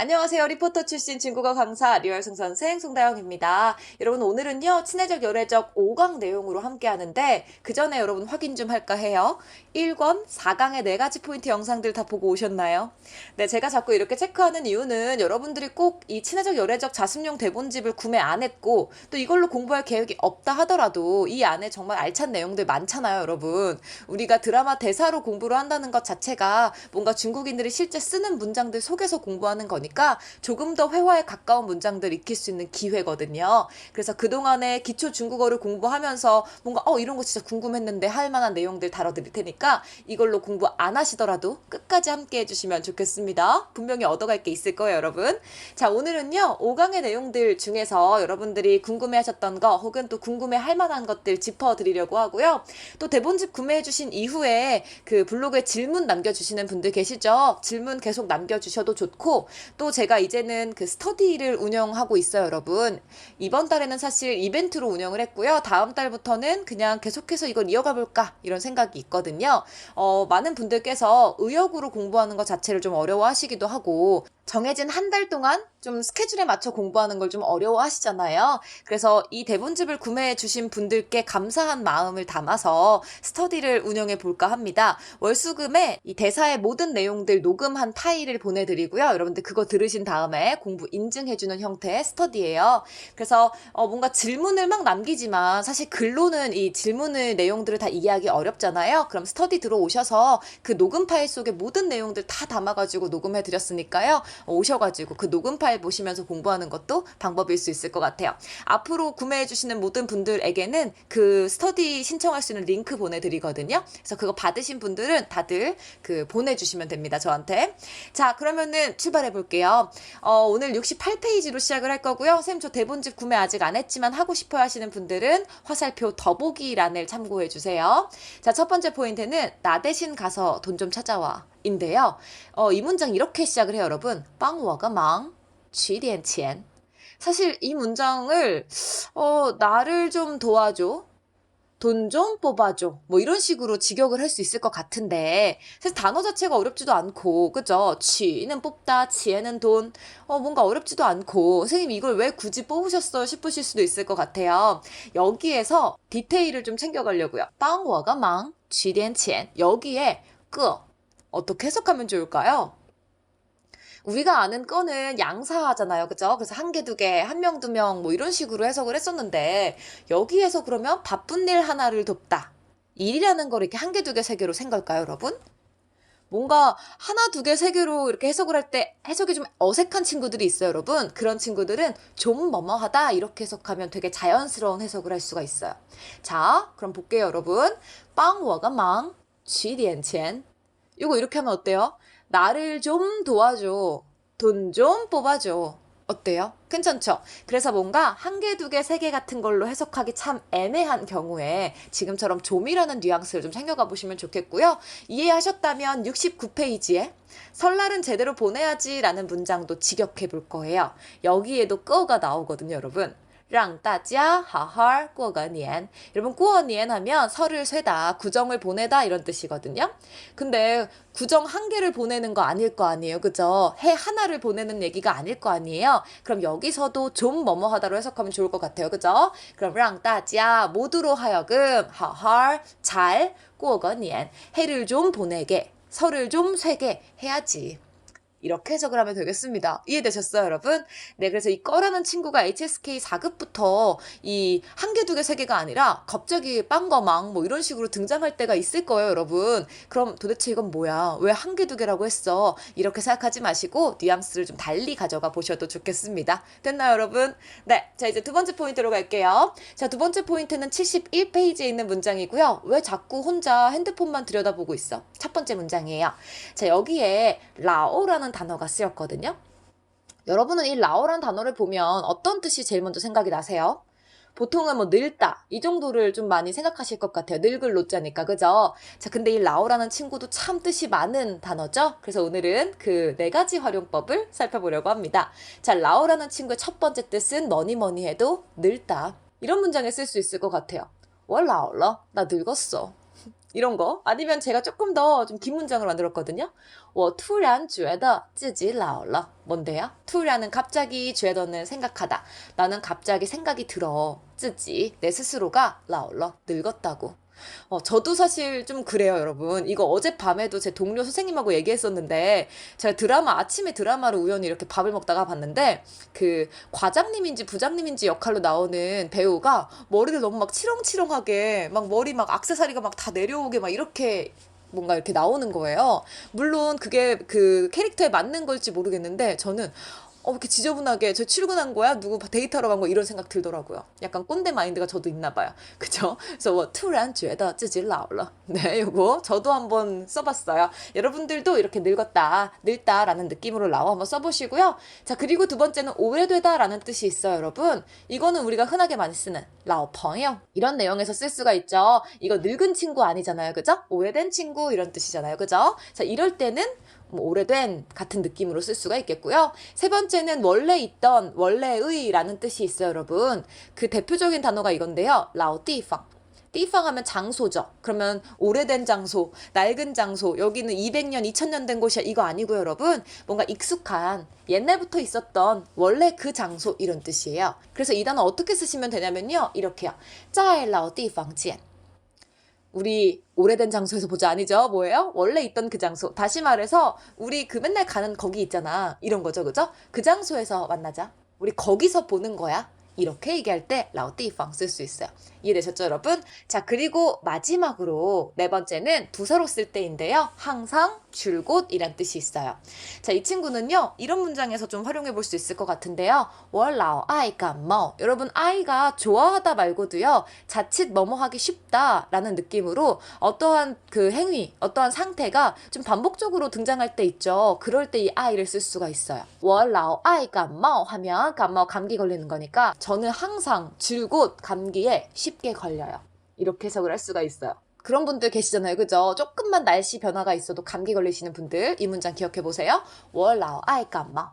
안녕하세요. 리포터 출신 중국어 강사 리얼승 선생 송다영입니다. 여러분 오늘은요. 친해적 열애적 5강 내용으로 함께 하는데 그 전에 여러분 확인 좀 할까 해요. 1권 4강의 네 가지 포인트 영상들 다 보고 오셨나요? 네, 제가 자꾸 이렇게 체크하는 이유는 여러분들이 꼭 이 친해적 열애적 자습용 대본집을 구매 안 했고 또 이걸로 공부할 계획이 없다 하더라도 이 안에 정말 알찬 내용들 많잖아요, 여러분. 우리가 드라마 대사로 공부를 한다는 것 자체가 뭔가 중국인들이 실제 쓰는 문장들 속에서 공부하는 거니까 조금 더 회화에 가까운 문장들 익힐 수 있는 기회거든요. 그래서 그동안에 기초 중국어를 공부하면서 뭔가 어 이런 거 진짜 궁금했는데 할 만한 내용들 다뤄드릴 테니까 이걸로 공부 안 하시더라도 끝까지 함께 해주시면 좋겠습니다. 분명히 얻어갈 게 있을 거예요, 여러분. 자, 오늘은요, 5강의 내용들 중에서 여러분들이 궁금해 하셨던 거 혹은 또 궁금해 할 만한 것들 짚어드리려고 하고요. 또 대본집 구매해주신 이후에 그 블로그에 질문 남겨주시는 분들 계시죠? 질문 계속 남겨주셔도 좋고, 또 제가 이제는 그 스터디를 운영하고 있어요, 여러분. 이번 달에는 사실 이벤트로 운영을 했고요. 다음 달부터는 그냥 계속해서 이걸 이어가 볼까 이런 생각이 있거든요. 어, 많은 분들께서 의역으로 공부하는 것 자체를 좀 어려워하시기도 하고 정해진 한 달 동안 좀 스케줄에 맞춰 공부하는 걸 좀 어려워 하시잖아요. 그래서 이 대본집을 구매해 주신 분들께 감사한 마음을 담아서 스터디를 운영해 볼까 합니다. 월수금에 이 대사의 모든 내용들 녹음한 파일을 보내드리고요. 여러분들 그거 들으신 다음에 공부 인증해주는 형태의 스터디예요. 그래서 어, 뭔가 질문을 막 남기지만 사실 글로는 이 질문을 내용들을 다 이해하기 어렵잖아요. 그럼 스터디 들어오셔서 그 녹음 파일 속에 모든 내용들 다 담아가지고 녹음해 드렸으니까요. 어, 오셔가지고 그 녹음 파일 보시면서 공부하는 것도 방법일 수 있을 것 같아요. 앞으로 구매해 주시는 모든 분들에게는 그 스터디 신청할 수 있는 링크 보내드리거든요. 그래서 그거 받으신 분들은 다들 그 보내주시면 됩니다. 저한테. 자, 그러면은 출발해 볼게요. 어, 오늘 68페이지로 시작을 할 거고요. 쌤, 저 대본집 구매 아직 안 했지만 하고 싶어 하시는 분들은 화살표 더보기란을 참고해 주세요. 자, 첫 번째 포인트는 나 대신 가서 돈 좀 찾아와. 인데요. 어, 이 문장 이렇게 시작을 해요, 여러분. 帮我个忙,取点钱. 사실 이 문장을 어, 나를 좀 도와줘. 돈 좀 뽑아줘. 뭐 이런 식으로 직역을 할 수 있을 것 같은데 사실 단어 자체가 어렵지도 않고 그죠? 취는 뽑다, 지혜는 돈. 어, 뭔가 어렵지도 않고 선생님 이걸 왜 굳이 뽑으셨어 싶으실 수도 있을 것 같아요. 여기에서 디테일을 좀 챙겨가려고요. 帮我个忙,取点钱. 여기에 끄 어떻게 해석하면 좋을까요? 우리가 아는 건은 양사잖아요. 그죠? 그래서 한 개, 두 개, 한 명, 두 명, 뭐 이런 식으로 해석을 했었는데, 여기에서 그러면 바쁜 일 하나를 돕다. 일이라는 걸 이렇게 한 개, 두 개, 세 개로 생각할까요, 여러분? 뭔가 하나, 두 개, 세 개로 이렇게 해석을 할 때 해석이 좀 어색한 친구들이 있어요, 여러분. 그런 친구들은 좀 뭐뭐하다 이렇게 해석하면 되게 자연스러운 해석을 할 수가 있어요. 자, 그럼 볼게요, 여러분. 빵 워가 망, 쥐 리엔 첸. 이거 이렇게 하면 어때요? 나를 좀 도와줘. 돈 좀 뽑아줘. 어때요? 괜찮죠? 그래서 뭔가 한 개, 두 개, 세 개 같은 걸로 해석하기 참 애매한 경우에 지금처럼 좀이라는 뉘앙스를 좀 챙겨가 보시면 좋겠고요. 이해하셨다면 69페이지에 설날은 제대로 보내야지 라는 문장도 직역해 볼 거예요. 여기에도 끄가 나오거든요, 여러분. 랑따지야 하하 꾸어가니엔 여러분 꾸어니엔 하면 설을 쇠다 구정을 보내다 이런 뜻이거든요. 근데 구정 한 개를 보내는 거 아닐 거 아니에요. 그죠? 해 하나를 보내는 얘기가 아닐 거 아니에요. 그럼 여기서도 좀 뭐뭐하다로 해석하면 좋을 것 같아요. 그죠? 그럼 랑따지야 모두로 하여금 하하 잘 꾸어가니엔 해를 좀 보내게 설을 좀 쇠게 해야지. 이렇게 해석을 하면 되겠습니다. 이해되셨어요, 여러분? 네, 그래서 이 꺼라는 친구가 HSK 4급부터 이 한 개, 두 개, 세 개가 아니라 갑자기 빵거망 뭐 이런 식으로 등장할 때가 있을 거예요, 여러분. 그럼 도대체 이건 뭐야? 왜 한 개, 두 개라고 했어? 이렇게 생각하지 마시고 뉘앙스를 좀 달리 가져가 보셔도 좋겠습니다. 됐나요, 여러분? 네, 자 이제 두 번째 포인트로 갈게요. 자, 두 번째 포인트는 71페이지에 있는 문장이고요. 왜 자꾸 혼자 핸드폰만 들여다보고 있어? 첫 번째 문장이에요. 자, 여기에 라오라는 단어가 쓰였거든요. 여러분은 이 라오라는 단어를 보면 어떤 뜻이 제일 먼저 생각이 나세요? 보통은 뭐 늙다 이 정도를 좀 많이 생각하실 것 같아요. 늙을 노자니까 그죠? 자 근데 이 라오라는 친구도 참 뜻이 많은 단어죠. 그래서 오늘은 그 네 가지 활용법을 살펴보려고 합니다. 자 라오라는 친구의 첫 번째 뜻은 뭐니 뭐니 해도 늙다 이런 문장에 쓸 수 있을 것 같아요. 월 라오러 나 늙었어. 이런 거 아니면 제가 조금 더 좀 긴 문장을 만들었거든요. 我突然觉得自己老了. 뭔데요? 突然은 갑자기 觉得는 생각하다. 나는 갑자기 생각이 들어. 自己, 내 스스로가 老了, 늙었다고. 어, 저도 사실 좀 그래요, 여러분. 이거 어젯밤에도 제 동료 선생님하고 얘기했었는데, 제가 드라마, 아침에 드라마를 우연히 이렇게 밥을 먹다가 봤는데, 그, 과장님인지 부장님인지 역할로 나오는 배우가 머리를 너무 막 치렁치렁하게, 막 머리 막 악세사리가 막 다 내려오게 막 이렇게 뭔가 이렇게 나오는 거예요. 물론 그게 그 캐릭터에 맞는 걸지 모르겠는데, 저는 어, 이렇게 지저분하게 저 출근한 거야? 누구 데이트하러 간 거야? 이런 생각 들더라고요. 약간 꼰대 마인드가 저도 있나 봐요. 그쵸? 그래서 뭐, 투란 죄다 찌질 나올라. 네, 요거 저도 한번 써봤어요. 여러분들도 이렇게 늙었다, 늙다라는 느낌으로 나와 한번 써보시고요. 자, 그리고 두 번째는 오래되다라는 뜻이 있어요, 여러분. 이거는 우리가 흔하게 많이 쓰는 라오펑이요. 이런 내용에서 쓸 수가 있죠. 이거 늙은 친구 아니잖아요. 그죠? 오래된 친구 이런 뜻이잖아요. 그죠? 자, 이럴 때는 뭐 오래된 같은 느낌으로 쓸 수가 있겠고요. 세 번째는 원래 있던 원래의라는 뜻이 있어요, 여러분. 그 대표적인 단어가 이건데요. 라오띠팡. 띠팡 하면 장소죠. 그러면 오래된 장소, 낡은 장소, 여기는 200년, 2000년 된 곳이야. 이거 아니고요, 여러분. 뭔가 익숙한, 옛날부터 있었던 원래 그 장소 이런 뜻이에요. 그래서 이 단어 어떻게 쓰시면 되냐면요. 이렇게요. 짜일라오 띠팡 지엔. 우리 오래된 장소에서 보자 아니죠? 뭐예요? 원래 있던 그 장소. 다시 말해서 우리 그 맨날 가는 거기 있잖아. 이런 거죠, 그죠? 그 장소에서 만나자. 우리 거기서 보는 거야. 이렇게 얘기할 때 라오띠팡 쓸 수 있어요. 이해되셨죠, 여러분? 자, 그리고 마지막으로 네 번째는 부사로 쓸 때인데요. 항상 줄곧이란 뜻이 있어요. 자, 이 친구는요. 이런 문장에서 좀 활용해 볼 수 있을 것 같은데요. 월라오 아이가 뭐 여러분 아이가 좋아하다 말고도요. 자칫 뭐뭐하기 쉽다라는 느낌으로 어떠한 그 행위, 어떠한 상태가 좀 반복적으로 등장할 때 있죠. 그럴 때 이 아이를 쓸 수가 있어요. 월라오 아이가 뭐 하면 감마 감기 걸리는 거니까 저는 항상 줄곧 감기에 쉽게 걸려요. 이렇게 해석을 할 수가 있어요. 그런 분들 계시잖아요. 그죠? 조금만 날씨 변화가 있어도 감기 걸리시는 분들 이 문장 기억해 보세요. 월라오 아이까마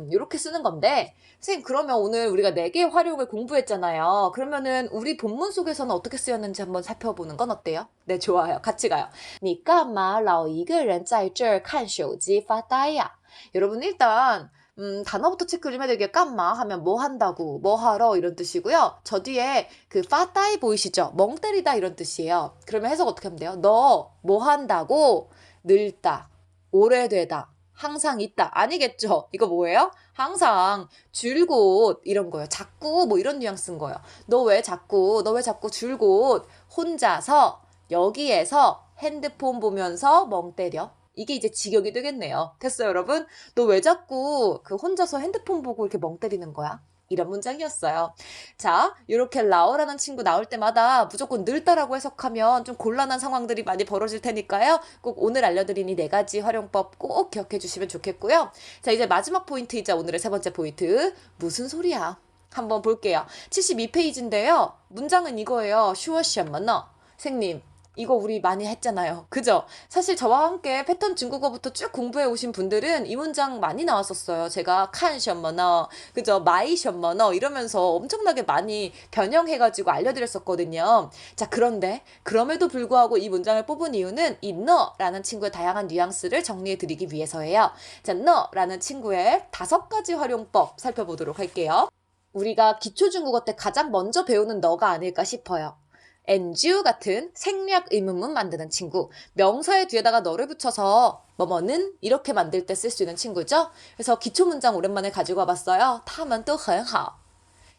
음, 이렇게 쓰는 건데 선생님 그러면 오늘 우리가 네 개의 활용을 공부했잖아요. 그러면은 우리 본문 속에서는 어떻게 쓰였는지 한번 살펴보는 건 어때요? 네 좋아요. 같이 가요. 니까마 라오 이거 렌 짜이 칸쇼지 파다야 여러분 일단 음, 단어부터 체크 좀 해드릴게요. 깜마 하면 뭐 한다고, 뭐 하러 이런 뜻이고요. 저 뒤에 그 파따이 보이시죠? 멍 때리다 이런 뜻이에요. 그러면 해석 어떻게 하면 돼요? 너 뭐 한다고 늙다, 오래되다, 항상 있다. 아니겠죠? 이거 뭐예요? 항상 줄곧 이런 거예요. 자꾸 뭐 이런 뉘앙스인 거예요. 너 왜 자꾸, 너 왜 자꾸 줄곧 혼자서 여기에서 핸드폰 보면서 멍 때려? 이게 이제 직역이 되겠네요. 됐어요, 여러분? 너 왜 자꾸 그 혼자서 핸드폰 보고 이렇게 멍 때리는 거야? 이런 문장이었어요. 자, 이렇게 라오라는 친구 나올 때마다 무조건 늙다라고 해석하면 좀 곤란한 상황들이 많이 벌어질 테니까요. 꼭 오늘 알려드린 이 네 가지 활용법 꼭 기억해 주시면 좋겠고요. 자, 이제 마지막 포인트이자 오늘의 세 번째 포인트. 무슨 소리야? 한번 볼게요. 72페이지인데요. 문장은 이거예요. 슈어시엄머너. 생님, 이거 우리 많이 했잖아요. 그죠? 사실 저와 함께 패턴 중국어부터 쭉 공부해 오신 분들은 이 문장 많이 나왔었어요. 제가 칸 셔머너, 그죠? 마이 셔머너 이러면서 엄청나게 많이 변형해가지고 알려드렸었거든요. 자, 그런데 그럼에도 불구하고 이 문장을 뽑은 이유는 이 너라는 친구의 다양한 뉘앙스를 정리해 드리기 위해서예요. 자, 너라는 친구의 다섯 가지 활용법 살펴보도록 할게요. 우리가 기초 중국어 때 가장 먼저 배우는 너가 아닐까 싶어요. 엔주 같은 생략 의문문 만드는 친구. 명사의 뒤에다가 너를 붙여서 뭐뭐는 이렇게 만들 때 쓸 수 있는 친구죠. 그래서 기초 문장 오랜만에 가지고 와봤어요. 他们都很好.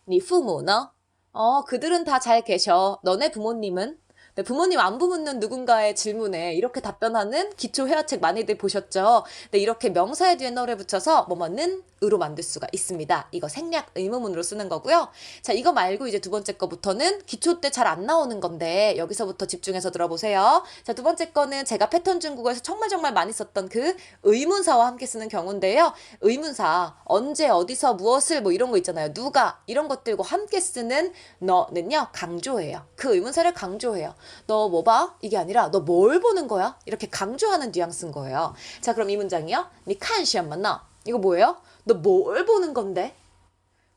你父母呢? 어, 그들은 다 잘 계셔. 너네 부모님은? 네, 부모님 안부 묻는 누군가의 질문에 이렇게 답변하는 기초 회화책 많이들 보셨죠? 네, 이렇게 명사의 뒤에 너를 붙여서 뭐뭐는 으로 만들 수가 있습니다. 이거 생략 의문문으로 쓰는 거고요. 자, 이거 말고 이제 두 번째 거부터는 기초 때 잘 안 나오는 건데 여기서부터 집중해서 들어보세요. 자, 두 번째 거는 제가 패턴 중국어에서 정말 정말 많이 썼던 그 의문사와 함께 쓰는 경우인데요. 의문사 언제 어디서 무엇을 뭐 이런 거 있잖아요. 누가 이런 것들과 함께 쓰는 너는요 강조해요. 그 의문사를 강조해요. 너 뭐 봐? 이게 아니라 너 뭘 보는 거야? 이렇게 강조하는 뉘앙스인 거예요. 자, 그럼 이 문장이요. 니칸 시험 만 나. 이거 뭐예요? 너 뭘 보는 건데?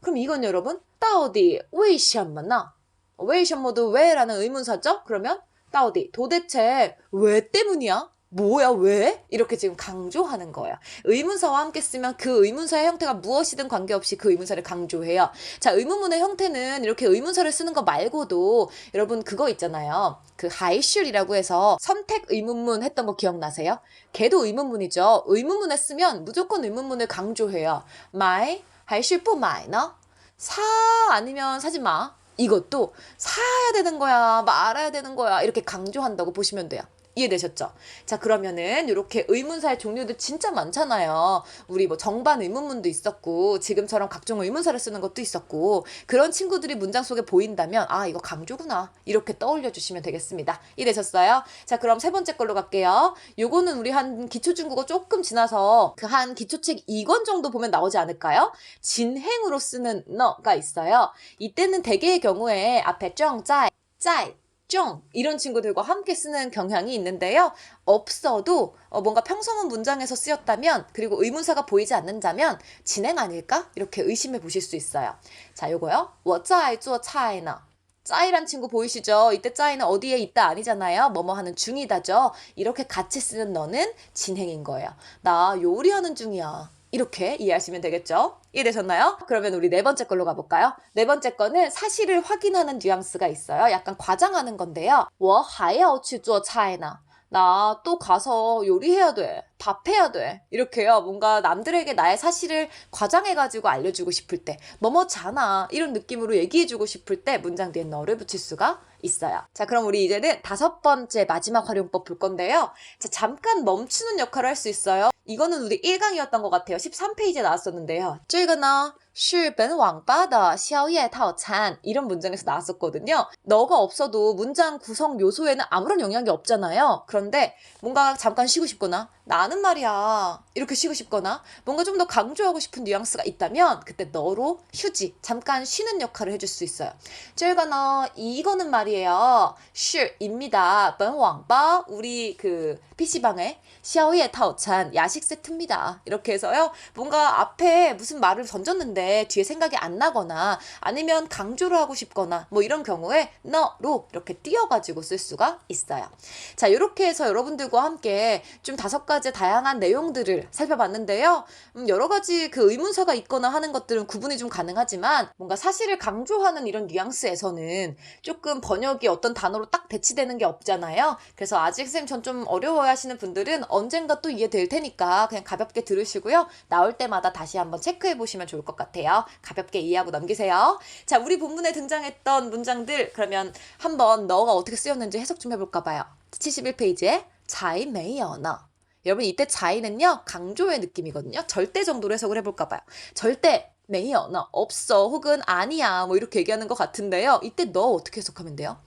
그럼 이건 여러분, 따어디 웨이시엄마나 웨이시엄모도 왜라는 의문사죠? 그러면 到底 도대체 왜 때문이야? 뭐야 왜? 이렇게 지금 강조하는 거야. 의문사와 함께 쓰면 그 의문사의 형태가 무엇이든 관계없이 그 의문사를 강조해요. 자 의문문의 형태는 이렇게 의문사를 쓰는 거 말고도 여러분 그거 있잖아요. 그 하이슐이라고 해서 선택 의문문 했던 거 기억나세요? 걔도 의문문이죠. 의문문에 쓰면 무조건 의문문을 강조해요. 마이 하이슐不 마이너 사 아니면 사지 마. 이것도 사야 되는 거야 말아야 되는 거야 이렇게 강조한다고 보시면 돼요. 이해되셨죠? 자, 그러면은 이렇게 의문사의 종류도 진짜 많잖아요. 우리 뭐 정반 의문문도 있었고 지금처럼 각종 의문사를 쓰는 것도 있었고 그런 친구들이 문장 속에 보인다면 아, 이거 강조구나. 이렇게 떠올려 주시면 되겠습니다. 이해되셨어요? 자, 그럼 세 번째 걸로 갈게요. 요거는 우리 한 기초 중국어 조금 지나서 그 한 기초책 2권 정도 보면 나오지 않을까요? 진행으로 쓰는 너가 있어요. 이때는 대개의 경우에 앞에 정, 짜, 짜, 정 이런 친구들과 함께 쓰는 경향이 있는데요. 없어도 어, 뭔가 평서문 문장에서 쓰였다면 그리고 의문사가 보이지 않는다면 진행 아닐까? 이렇게 의심해 보실 수 있어요. 자, 요거요. 我在做菜呢. 짜이란 친구 보이시죠? 이때 짜이는 어디에 있다 아니잖아요. 뭐뭐 하는 중이다죠. 이렇게 같이 쓰는 너는 진행인 거예요. 나 요리하는 중이야. 이렇게 이해하시면 되겠죠? 이해되셨나요? 그러면 우리 네 번째 걸로 가볼까요? 네 번째 거는 사실을 확인하는 뉘앙스가 있어요. 약간 과장하는 건데요. 我还要去做菜呢. 나 또 가서 요리해야 돼. 답해야 돼. 이렇게요. 뭔가 남들에게 나의 사실을 과장해가지고 알려주고 싶을 때, 뭐뭐잖아. 이런 느낌으로 얘기해주고 싶을 때 문장 뒤에 너를 붙일 수가 있어요. 자, 그럼 우리 이제는 다섯 번째 마지막 활용법 볼 건데요. 자, 잠깐 멈추는 역할을 할 수 있어요. 이거는 우리 1강이었던 것 같아요. 13페이지에 나왔었는데요. 这个呢 실벤 왕바다 샤오예 타오찬 이런 문장에서 나왔었거든요. 너가 없어도 문장 구성 요소에는 아무런 영향이 없잖아요. 그런데 뭔가 잠깐 쉬고 싶거나 나는 말이야 이렇게 쉬고 싶거나 뭔가 좀 더 강조하고 싶은 뉘앙스가 있다면 그때 너로 휴지 잠깐 쉬는 역할을 해줄 수 있어요. 저희가너 이거는 말이에요. 실입니다. 번 왕바 우리 그 PC방에 샤오예 타오찬 야식 세트입니다. 이렇게 해서요. 뭔가 앞에 무슨 말을 던졌는데 뒤에 생각이 안 나거나 아니면 강조를 하고 싶거나 뭐 이런 경우에 너로 이렇게 띄어가지고 쓸 수가 있어요. 자, 이렇게 해서 여러분들과 함께 좀 다섯 가지 다양한 내용들을 살펴봤는데요. 음, 여러 가지 그 의문사가 있거나 하는 것들은 구분이 좀 가능하지만 뭔가 사실을 강조하는 이런 뉘앙스에서는 조금 번역이 어떤 단어로 딱 배치되는 게 없잖아요. 그래서 아직 쌤 전 좀 어려워해 하시는 분들은 언젠가 또 이해될 테니까 그냥 가볍게 들으시고요. 나올 때마다 다시 한번 체크해 보시면 좋을 것 같아요. 같아요. 가볍게 이해하고 넘기세요. 자, 우리 본문에 등장했던 문장들 그러면 한번 너가 어떻게 쓰였는지 해석 좀 해볼까 봐요. 71페이지에 자이 메이 언어. 여러분 이때 자이는요 강조의 느낌이거든요. 절대 정도로 해석을 해볼까 봐요. 절대 메이 언어 없어 혹은 아니야 뭐 이렇게 얘기하는 것 같은데요. 이때 너 어떻게 해석하면 돼요?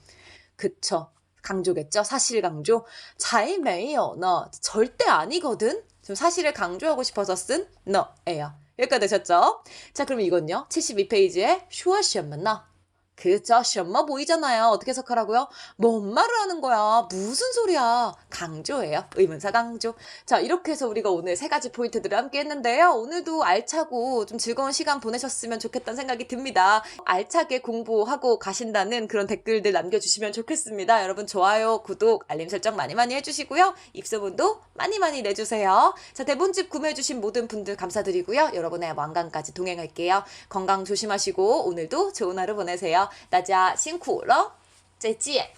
그쵸. 강조겠죠. 사실 강조. 자이 메이 언어 절대 아니거든. 지금 사실을 강조하고 싶어서 쓴 너예요. 여기까지 되셨죠? 자, 그럼 이건요. 72페이지에 슈아 시험 만나. 그죠? 什么 보이잖아요. 어떻게 해석하라고요? 뭔 말을 하는 거야? 무슨 소리야? 강조예요. 의문사 강조. 자, 이렇게 해서 우리가 오늘 세 가지 포인트들을 함께 했는데요. 오늘도 알차고 좀 즐거운 시간 보내셨으면 좋겠다는 생각이 듭니다. 알차게 공부하고 가신다는 그런 댓글들 남겨주시면 좋겠습니다. 여러분 좋아요, 구독, 알림 설정 많이 많이 해주시고요. 입소문도 많이 많이 내주세요. 자, 대본집 구매해주신 모든 분들 감사드리고요. 여러분의 완강까지 동행할게요. 건강 조심하시고 오늘도 좋은 하루 보내세요. 大家辛苦了，再见。